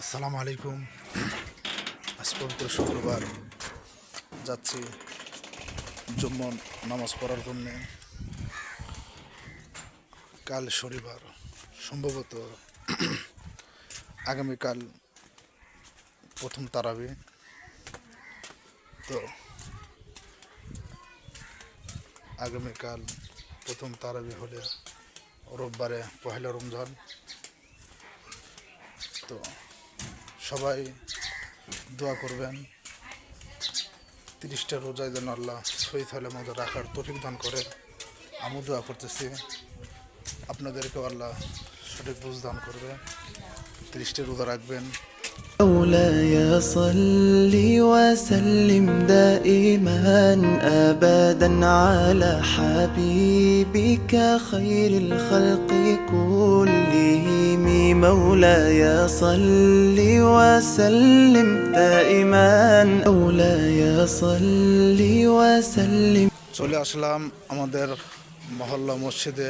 আসসালামু আলাইকুম। আজ পবিত্র শুক্রবার, যাচ্ছি জুম্মন নামাজ পড়ার জন্য। কাল শনিবার, সম্ভবত আগামীকাল প্রথম তারাবি। তো আগামীকাল প্রথম তারাবি হলে রোববারে পহেলা রমজান। তো সবাই দোয়া করবেন। তিরিশটা রোজায় যেন আল্লাহ সহি হলে মধ্যে রাখার তফিক দান করে। আমিও দোয়া করতেছি। আপনাদেরকেও আল্লাহ সঠিক বুঝ দান করবে। তিরিশটা রোজা রাখবেন। مولاي صل وسلم دائما ابدا على حبيبك خير الخلق كلهم مولاي صل وسلم دائما مولاي صل وسلم চলে আসলাম আমাদের মহল্লা মসজিদে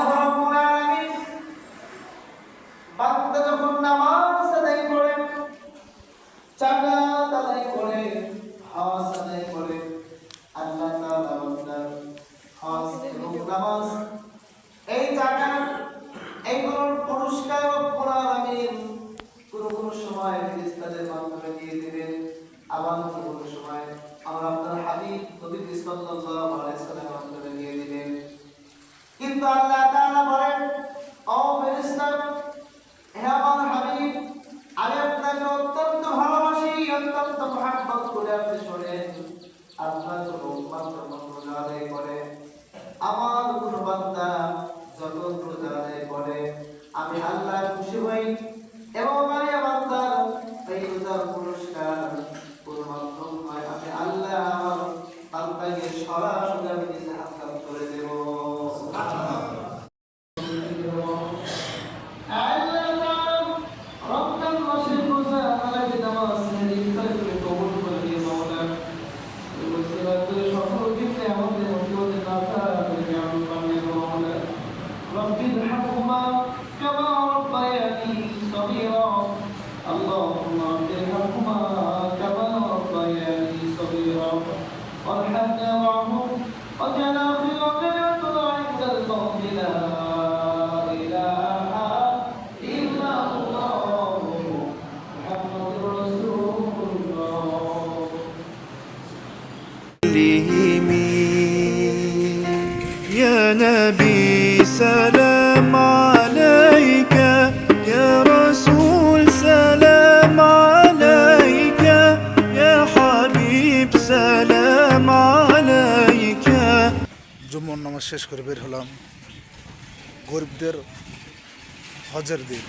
হজ আদায় করে আল্লাহ তাআলা হজ এবং নামাজ। এই জাকাত এইগুলোর পুরস্কার রব্বুল আলামিন কোনো কোনো সময় ফেরেশতাদের মাধ্যমে দিয়ে দিবেন। আবার কোনো কোনো সময় আমরা আপনার হাবিব নবী সাল্লাল্লাহু আলাইহি সাল্লামের মাধ্যমে দিয়ে দিবেন। কিন্তু আল্লাহ তাআলা বলেন ও ফেরেশতা হে আমার হাবিব আমি আপনাকে অত্যন্ত ভালোবাসি অত্যন্ত মহাব্বত করে আপনি শোনেন আপনার জন্য মাত্র মাত্র আদায় করে আমার কোন বান্দা যত রোজা করে আমি আল্লাহ খুশি হই এবং আমি كما ربياني صغيرا. اللهم ارحمهما كما ربياني صغيرا. وارحمنا معهم واجعل آخر كلمتنا عند الموت لا إله إلا الله. محمد رسول الله. يا نبي سلام. জুম্মন নামাজ শেষ করে বের হলাম। গরিবদের হজের দিন।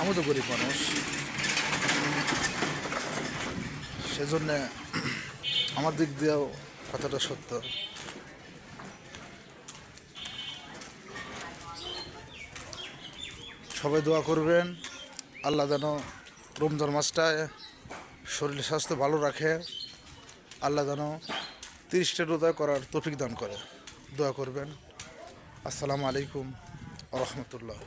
আমি তো গরিব মানুষ। সেজন্য আমার দিক দিয়েও কথাটা সত্য। সবাই দোয়া করবেন, আল্লাহ যেন রমজান মাসটায় শরীর স্বাস্থ্য ভালো রাখে। আল্লাহ যেন তিরিশটা রোজা করার তফিক দান করে। দোয়া করবেন। আসসালামু আলাইকুম রহমতুল্লাহ।